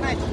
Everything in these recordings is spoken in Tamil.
はいね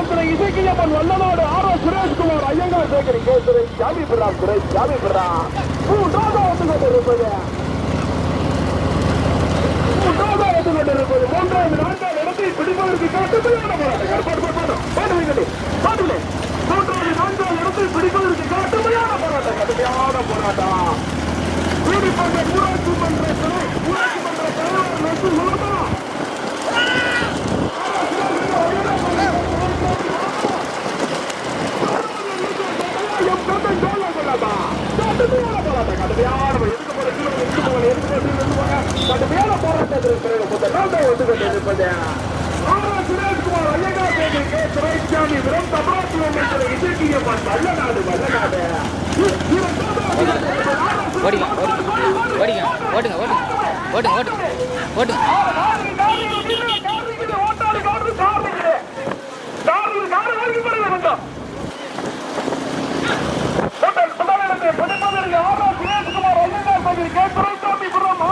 இசைக்கியம்மன் வல்லநாடு ஆர் எஸ் சுரேஷ்குமார் ஐயங்கார் சேகரி கேசுரை ஜாமி பிர்ரா சுரேஷ் ஜாமி பிர்ரா மூன்றாவது வந்து கொண்டிருப்பது மூன்றாவது வந்து கொண்டிருப்பது மூன்றாவது நான்காவது இடத்தை பிடிப்பதற்கு கடுமையான போராட்டம் பாட்டு பாட்டு பாட்டு. வைக்கட்டு. பாட்டுலே மூன்றாவது நான்காவது இடத்தை பிடிப்பதற்கு கடுமையான போராட்டம். கடுமையான போராட்டம். கூடிப்பட்ட ஊராட்சி மன்ற ஊராட்சி மன்ற தலைவர் நெசு சொல்லமா எம் கண்ணன் ஜோலா கொள்ளாதா கடுமையான போராட்டம் கடுமையான எதுக்கு போற கீழே எதுக்கு போக எதுக்கு போக எதுக்கு போக கடுமையான போராட்டத்தில் பிறகு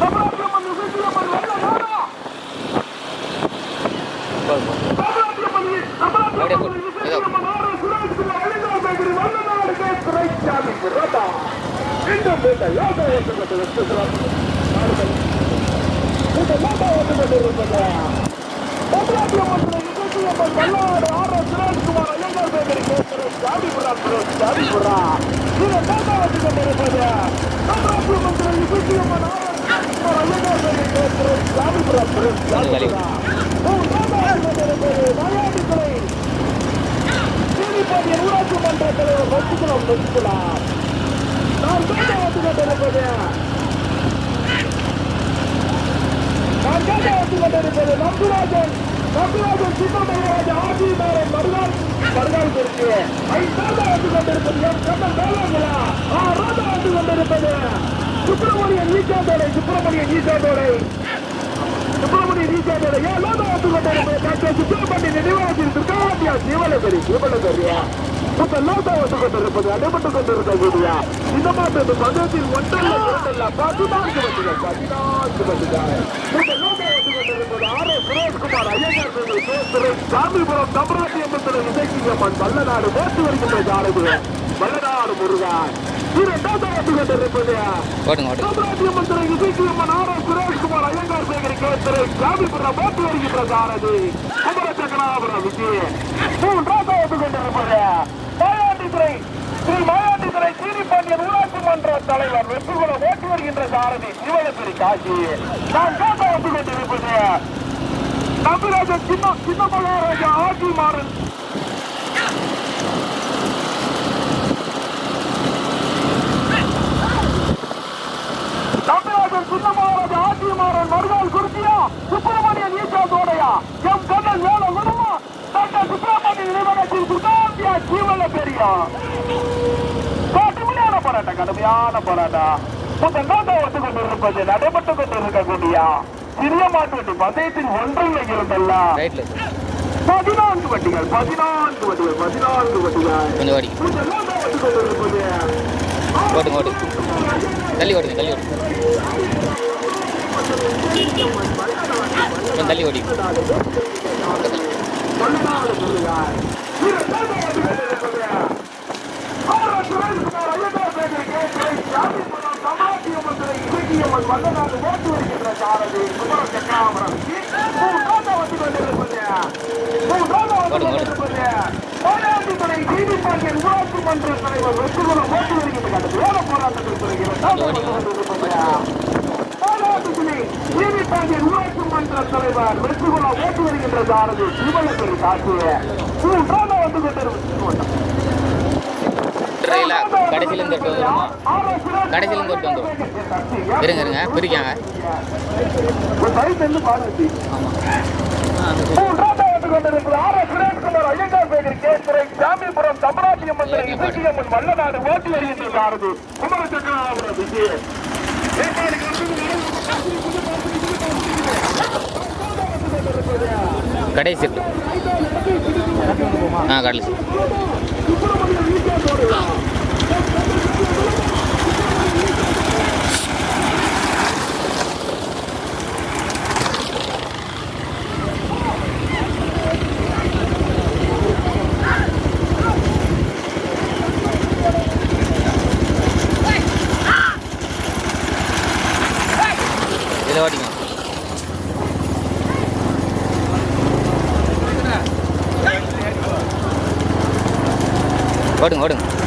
முதல் நாள் தான் வந்து கொண்டிருப்பது ஆர் சுரேஷ்குமார் ஐயங்கார் பேரு கே துரைசாமி விரம் தமிழ்நாட்டு அமைச்சர் இசைக்கியம்மன் வல்லநாடு வல்லநாடு ஓடிங்க ஓடிங்க ஓடிங்க ஓட்டுங்க ஓட்டுங்க ஓட்டுங்க ஓட்டுங்க ஓட்டுங்க ஊராட்சி மன்ற தலைவர் வச்சுக்கலாம் வச்சுக்கலாம் நான் கேட்ட வந்து கொண்டிருப்பது நான் கேட்ட வந்து கொண்டிருப்பது நம்புராஜன் நம்புராஜன் சின்னமராஜ் ஆதி மாறன் மறுநாள் மறுநாள் குறித்து ஐந்தாண்டு வந்து கொண்டிருப்பது என் கண்ணன் வேளாங்களா ஆ ராஜா வந்து கொண்டிருப்பது சுப்பிரமணியன் ஈசாந்தோடை சுப்பிரமணியன் ஈசாந்தோடை சுப்பிரமணிய ரீசார்ஜோட ஏன் லோதா வந்து கொண்டிருப்பது டாக்டர் சுப்பிரமணிய நினைவாளத்தில் துர்காவதியா ஜீவனகரி ஜீவனகரியா இப்ப லோதா கொண்டிருப்பது அடைபட்டு கொண்டிருக்கக்கூடியா இந்த மாதிரி பதத்தில் ஒன்றல்ல இரண்டல்ல பதினான்கு வண்டிகள் பதினான்கு வண்டிகள் கொண்டிருப்பது ஆர் எஸ் சுரேஷ்குமார் ஐயங்கார் கேசுரை சாமிபுரம் தமிழ்நாட்டிய மந்திர இசைக்கியம்மன் வல்லநாடு போட்டு வருகின்ற ஜாரகுகள் வல்லநாடு விஜய் மூன்றாவது கொண்டிருப்பது மாயாண்டித்துறை ஸ்ரீ மாயாண்டித்துறை சீனிப்பாண்டியன் சட்டமன்ற மன்ற தலைவர் வெற்றிகுலம் ஓட்டி வருகின்ற சாரதி சிவகத்திரி காசி நான் கேட்ட வந்து கொண்டிருப்பது தமிழக சின்ன சின்ன மகாராஜா ஆட்சி மாறன். தமிழகம் சின்னமாவது ஆட்சியமாறன் மறுநாள் குறிச்சியா சுப்பிரமணியன் ஈசா தோடையா எம் கண்ணன் வேலை விடுமா டாக்டர் சுப்பிரமணிய நிறுவனத்தில் சுகாந்தியா ஜீவன பெரியா போராட்டம் கடுமையான போராட்டம். நாட்டை வந்து கொண்டிருப்பது நடைபெற்றுக் கொண்டிருக்கக்கூடிய சிறிய மாட்டு வண்டி பந்தயத்தில் ஒன்றில் இருந்தல்ல. பதினான்கு வண்டிகள் பதினான்கு வண்டிகள் பதினான்கு வண்டிகள். கொஞ்சம் ஓடி. தள்ளி ஓடுங்க தள்ளி ஓடுங்க கொஞ்சம் தள்ளி ஓடி. வெற்றிகுளம் ஓட்டு வருகின்ற சாரதி திருமணப்பெரு காட்டிய மூன்றாவது வந்து கொண்டிருக்கும் ட்ரெயில கடைசியிலேருந்து எடுத்து வந்துருமா? கடைசியிலேருந்து எடுத்து வந்துடும் இருங்க இருங்க. பிரிக்காங்க. ஆமாம் சாமிபுரம் வல்லநாடு ஓட்டி வருகின்ற சாரதி குமர சக்கராபுரம் கடைசி ஆ கடைசி ஓடுங்க ஓடுங்க.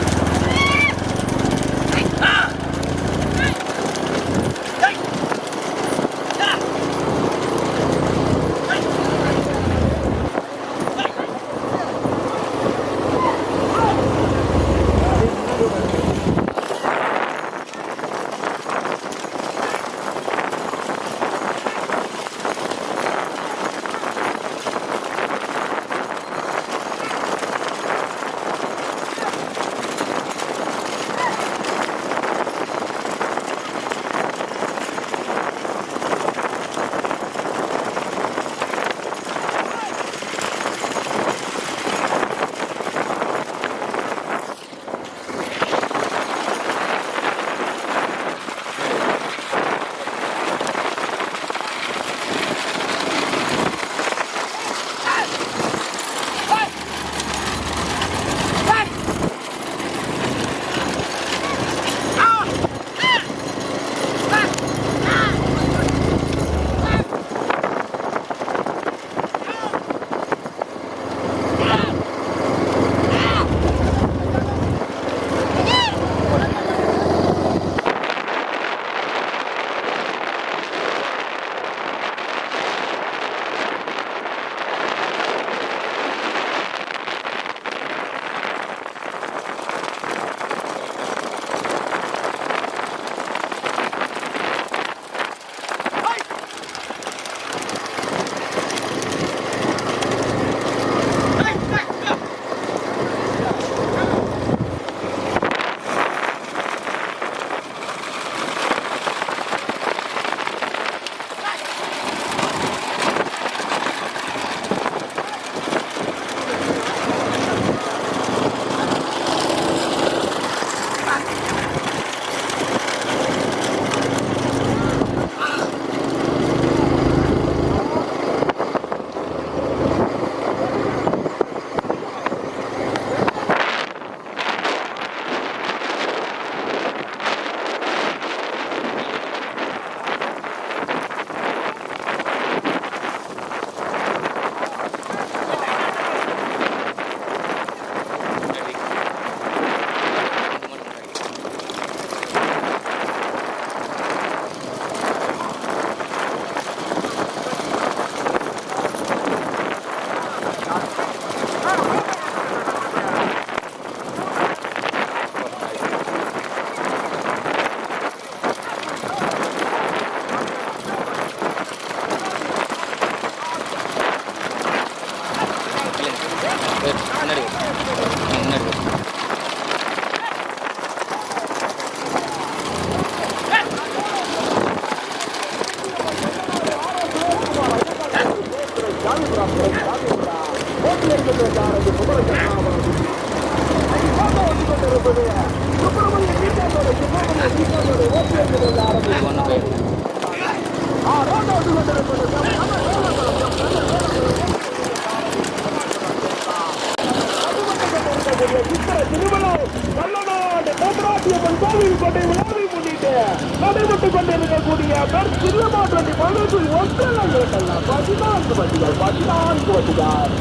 பதினான்கு வண்டிகள் பதினான்கு வண்டிகள்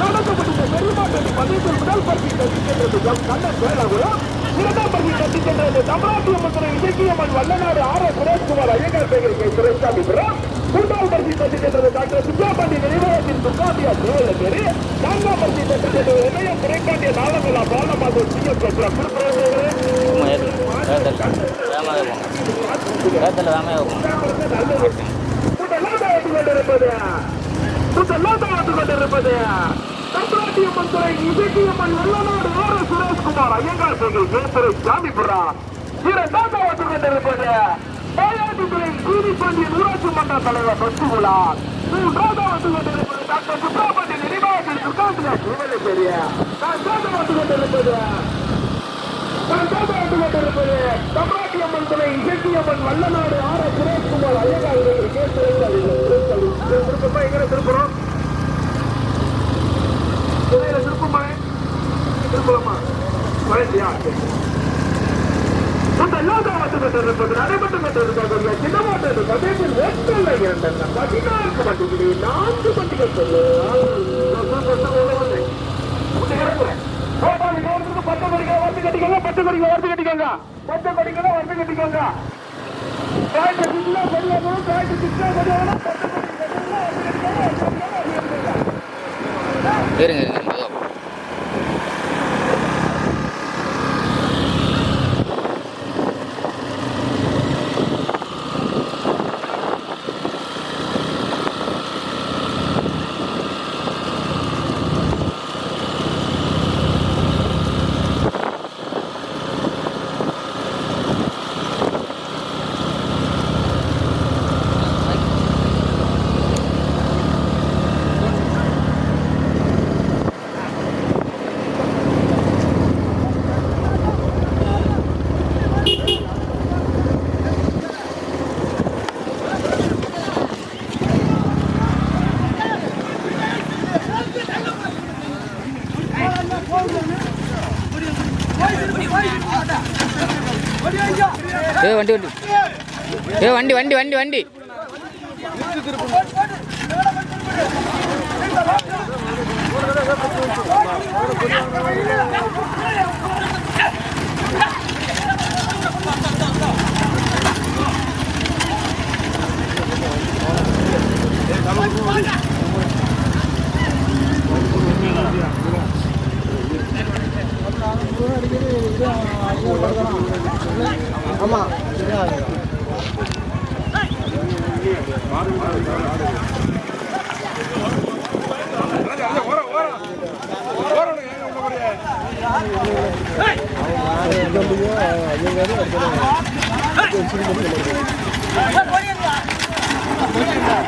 நடத்தப்பட்ட பெருமாற்றத்தை பதினெட்டு முதல் பகுதி கட்டிச்சென்றது கண்ணன் வேளாகுளம் இரண்டாம் பகுதி கட்டிச்சென்றது தமிழ்நாட்டிய மக்கள் இலக்கியம்மன் வல்லநாடு ஆர் எஸ் சுரேஷ்குமார் ஐயங்கார் பெயருக்கு சுரேஷ்காமி மூன்றாம் பகுதி கட்டிச்சென்றது டாக்டர் சுப்ராமணி நினைவகத்தின் துர்காந்தியா பேரு நான்காம் பகுதி கட்டிச்சென்றது இணையம் குறைக்காண்டிய நாளங்களா பாலமாதவன் சி எஸ் திருப்புறவர்களே சும்மா ஏற்று ஏற்றல் வேகமாகவே போங்க ஏற்றல் வேகமாகவே போங்க சுரேஷ்குமார் ஐயங்கார் பெயர் கேசரை சாமிபுரா இரண்டாவது வந்து கொண்டிருப்பது பாயாட்டுத்துறை சீனிப்பாண்டிய ஊராட்சி மன்ற தலைவர் பசுகுலா மூன்றாவது வந்து கொண்டிருப்பது டாக்டர் சுப்ரமணிய நினைவாகத்தில் சுகாந்திரா சிவலை பெரிய நான்காவது வந்து கொண்டிருப்பது கொண்டிருப்பது தமிழ்நாட்டிய அம்மன் துணை இசக்கியம்மன் வல்லநாடு ஆர எஸ் சுரேஷ்குமார் ஐயங்கார் திருப்பமா எங்க திருப்புறோம் துணையில திருப்பமா திருப்பலாமா வயசியா பதினான்கு மட்டும் நான்கு பட்டிகள் சொல்லு கோபாலி கவர்னருக்கு பத்து கோடிக்கு வந்து கட்டிக்கோங்க பத்து கோடிக்கு வந்து கட்டிக்கோங்க பத்து கோடிக்கு வந்து கட்டிக்கோங்க காய்ச்சி சின்ன கொடியாகணும் காய்ச்சி சின்ன கொடியாகணும் பத்து இருங்க வண்டி வண்டி. ஏ வண்டி வண்டி வண்டி வண்டி வண்டி. வண்டி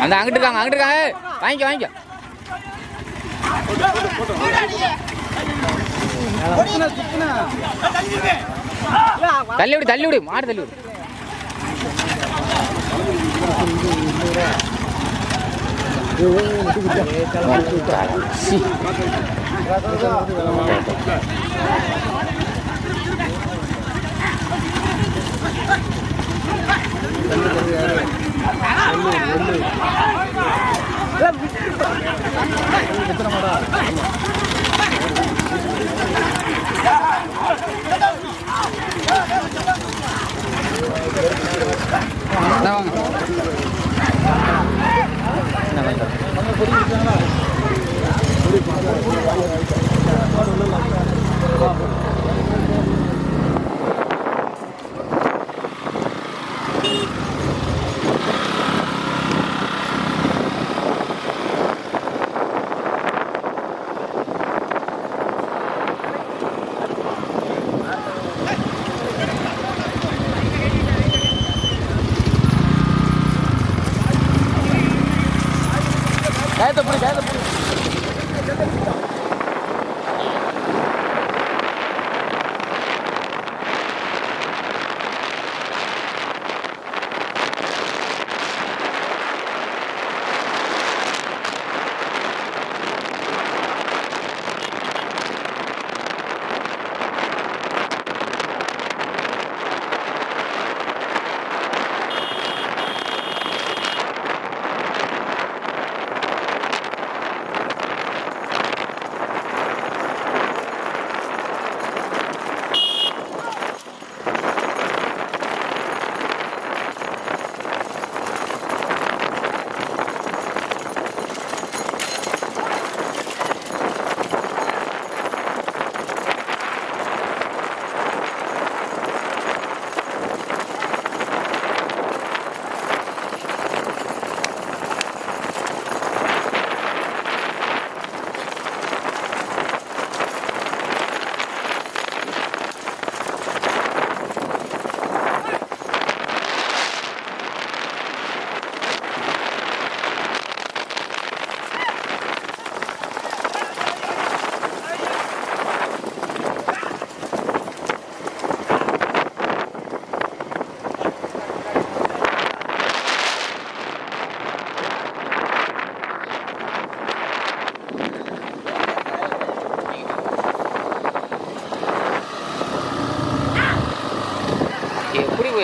அந்த அங்கிட்டு இருக்காங்க அங்கிட்டு இருக்காங்க. வாங்கிக்க வாங்கிக்க. வாங்கிக்க தள்ளி விடு தள்ளி விடு மாடு தள்ளி விடு எத்தனை மாடா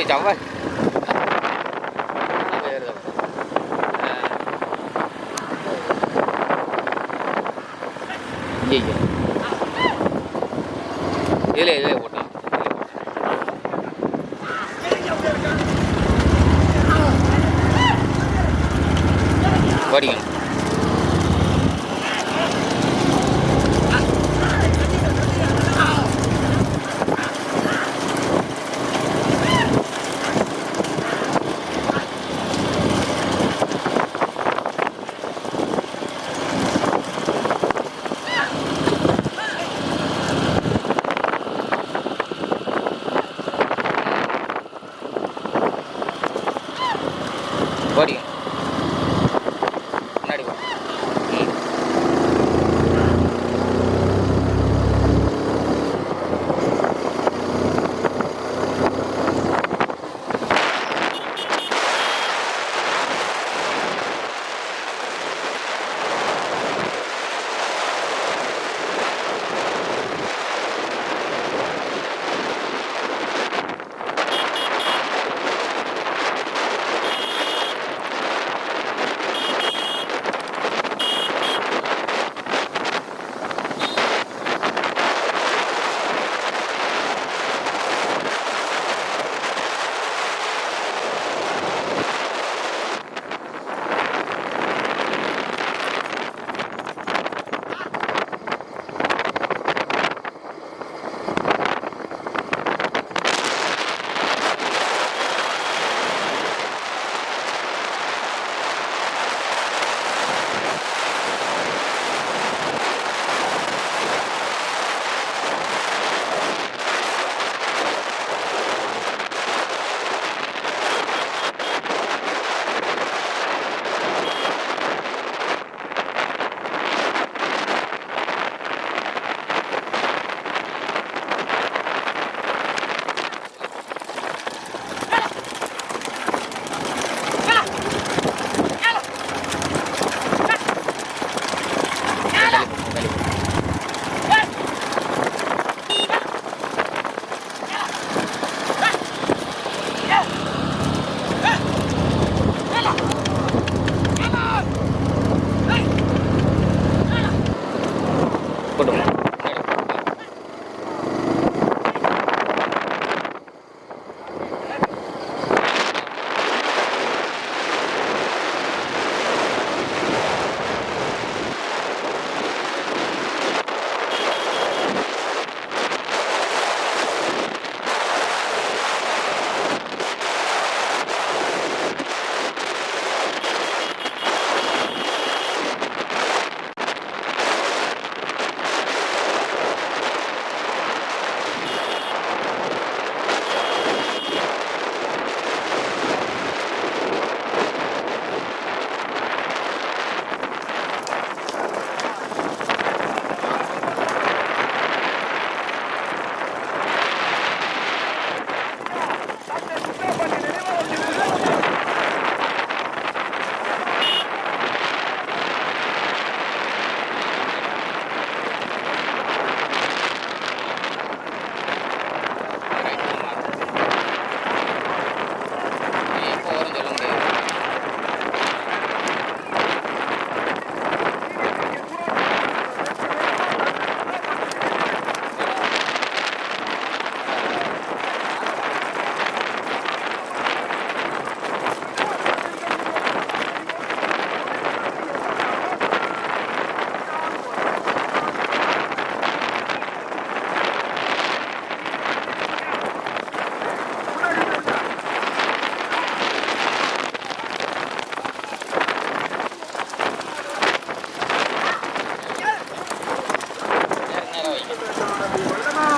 저기 잡아. 이제 이제. 이래 이래.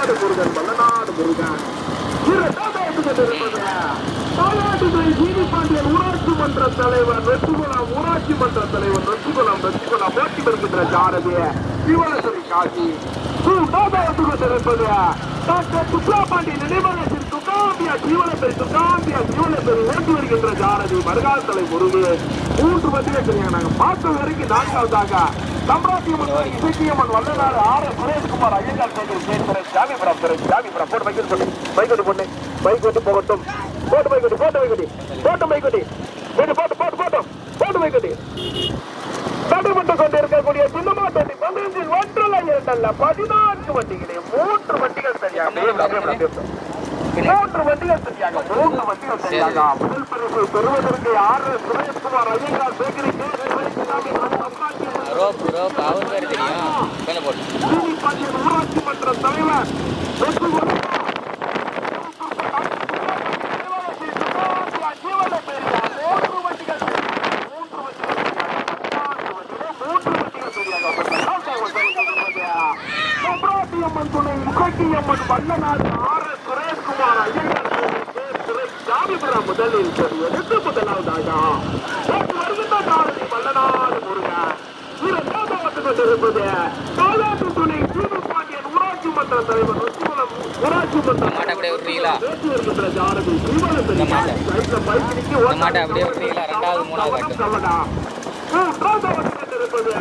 வல்லநாடு முருகன் வல்லநாடு முருகன். இரண்டாவது கொண்டிருப்பது பாலாட்டுதுறை ஜீவி ஊராட்சி மன்ற தலைவர் வெற்றிகுளம் ஊராட்சி மன்ற தலைவர் வெற்றிகுளம் வெற்றிகுளம் போட்டி வருகின்ற சாரதி சிவனசரி காசி. மூன்றாவது கொண்டிருப்பது டாக்டர் சுப்ரா பாண்டி நினைவகத்தில் துக்காம்பியா ஜீவனத்தை துக்காம்பியா ஜீவனத்தை ஓட்டி வருகின்ற சாரதி மறுகால் தலை முருகு. மூன்று பத்திரிகை தெரியும் பார்த்த வரைக்கும் நான்காவதாக சம்ராஜ்யமன் இசைக்கியம்மன் வல்லநாடு ஆர் எஸ் சுரேஷ்குமார் ஐயங்கார் சேகர் சேகர் ஜாமிபுரம் திரு ஜாமிபுரம் போட்டு வைக்கிற சொல்லி பைக் வந்து பொண்ணு பைக் வந்து போகட்டும் போட்டு வைக்கட்டி போட்டு வைக்கட்டி போட்டு வைக்கட்டி போட்டு போட்டு போட்டு போட்டு போட்டு வைக்கட்டி தடைபட்டு கொண்டிருக்கக்கூடிய சின்னமாட்டு வண்டி பதினஞ்சில் ஒன்றல்ல இரண்டல்ல பதினான்கு வண்டிகளே மூன்று வண்டிகள் சரியாக மூன்று வண்டிகள் சரியாக மூன்று வண்டிகள் சரியாக முதல் பரிசு பெறுவதற்கு ஆறு சுரேஷ்குமார் ஐயங்கார் சேகரித்து ஊராட்சி மன்ற தலைவர் அம்மன் துணை முகட்டியம்மன் வல்லநாடு ஆர் எஸ் சுரேஷ்குமார் ஐயங்கார் திரு ஜாமிபுரம் முதலில் சரி முதலாவதாக வருகின்ற காலனி வல்லநாடு முருகன் இரண்டாவது வந்து கொண்டிருப்பது பாலாட்டு துணை சீனு பாண்டியன் ஊராட்சி மன்ற தலைவர் ருச்சிகுளம் ஊராட்சி மன்ற அப்படியே விட்டுறீங்களா பேச்சு வருகின்ற ஜாரதி ஜீவனத்தில் மாட்டை. அப்படியே விட்டுறீங்களா ரெண்டாவது மூணாவது மூன்றாவது வந்து கொண்டிருப்பது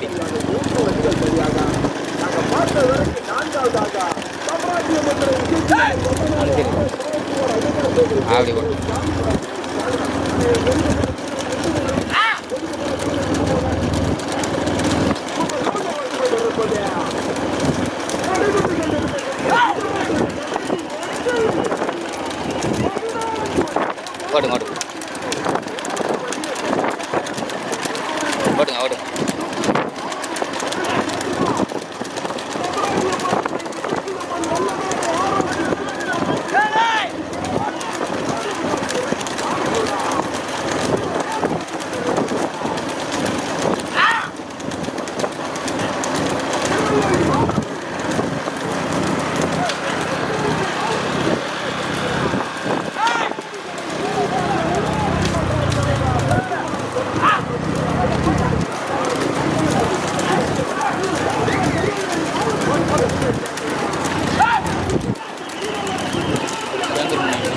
டாக்டர் சித்திரபாண்டி ஓடிங்க ஓடி அப்படி ஓடு ஓடுங்க ஓடுங்க ஓடுங்க ஓடுங்க வந்துருங்க ஓடு முன்னாடி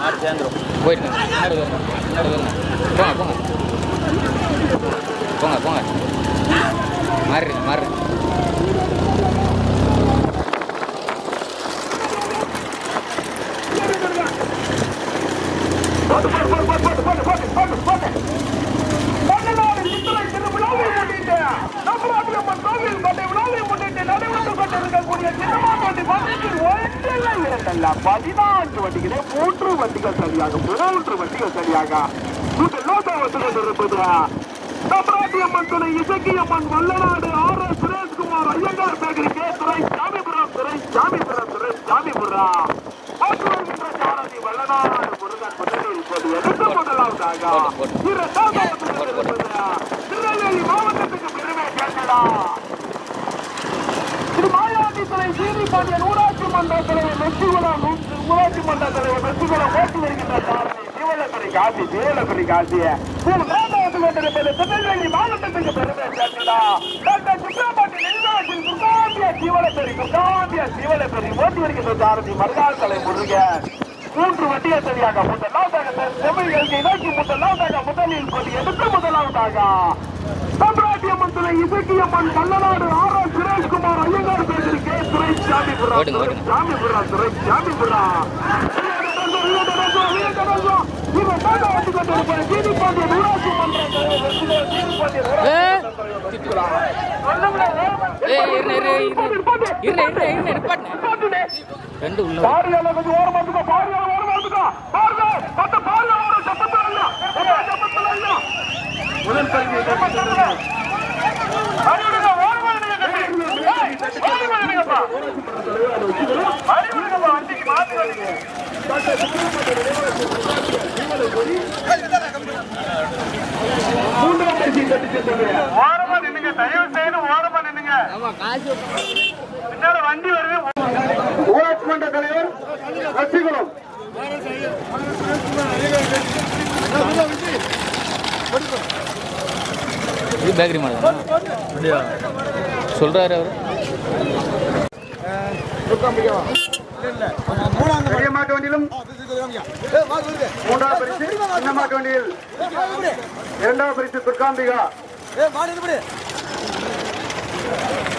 ஆறு சேர்ந்துரும் போயிடுங்க முன்னாடி வருங்க முன்னாடி வருங்க போங்க போங்க போங்க போங்க மாறிடுங்க மாறிடுங்க போட்டு, போட்டு, போட்டு, போட்டு, போட்டு, போட்டு, போட்டு, போட்டு. தமிழ்நாடு சித்திரை திருவிழாவை முன்னிட்டு, நம்பராட்டியம்மன் கோவில் கோட்டை விழாவை முன்னிட்டு நடைபெற்றுக் கொண்டிருக்கக்கூடிய சின்னமாட்டு வண்டியில் மாறு மாறு பதினான்கு வண்டிகளே மூன்று வண்டிகள் சரியாக மூன்று வண்டிகள் சரியாக முதல் லோகா வந்து கொண்டிருப்பது நம்பராட்டியம்மன் துணை Isakkiamman Vallanadu R S Sureshkumar Iyengar bakery K துறை சாமிபுரம் துறை சாமிபுரம் துறை சாமிபுரம் மாற்று வருகின்ற சாரதி வல்லநாடு முருகன் முதலில் இப்போது எடுத்து முதலாவதாக திருநெல்வேலி மாவட்டத்துக்கு பெருமை சேர்ந்ததா திரு மாயாண்டி துறை சீனி ஊராட்சி மன்ற தலைவர் வெற்றிகுளம் ஊராட்சி மன்ற தலைவர் வெற்றிகுளம் போட்டு வருகின்ற சாரதி. சிவலக்கரை காசி சிவலக்கரை காசி. மூன்றாவது கொண்டிருப்பது திருநெல்வேலி மாவட்டத்துக்கு பெருமை சேர்ந்ததா டாக்டர் சுப்பிரமணிய நெல்வாசில் துர்காம்பிய சிவலப்பெரி துர்காம்பிய சிவலப்பெரி ஓட்டி வருகின்ற சாரதி மருகால் தலை முருகன். மூன்று வண்டியை சரியாக முதலாவதாக செம்மை எழுதி நோக்கி முதலாவதாக முதலில் கொண்டு எடுத்து முதலாவதாக. சம்பிராட்டியம்மன் துணை இசக்கியம்மன் கல்லநாடு ஆர் சுரேஷ்குமார் ஐயங்கார் பேசுகிறேன் கே. துறை சாமிபுரா. சாமிபுரா துறை சாமிபுரா இவன் ரெண்டு உள்ள பாருங்க. கொஞ்சம் ஓரமா இருந்துக்கோ பாருங்க ஓரமா இருந்துக்கோ பாருங்க பாருங்க சத்தத்துல இல்ல சத்தத்துல இல்ல முதல் பரிசு ஓரமா நின்னுங்க தயவு செய்து ஓரமா நின்னுங்க பின்னால வண்டி வருது ஊராட்சி மன்ற தலைவர் வச்சிக்குளம் பேக்கரி மாடல். சொல்கிறாரு அவர். பெரிய மாட்டு வண்டியிலும் மூன்றாவது பரிசு சின்ன மாட்டு வண்டியில் இரண்டாவது பரிசு துர்காம்பிகா.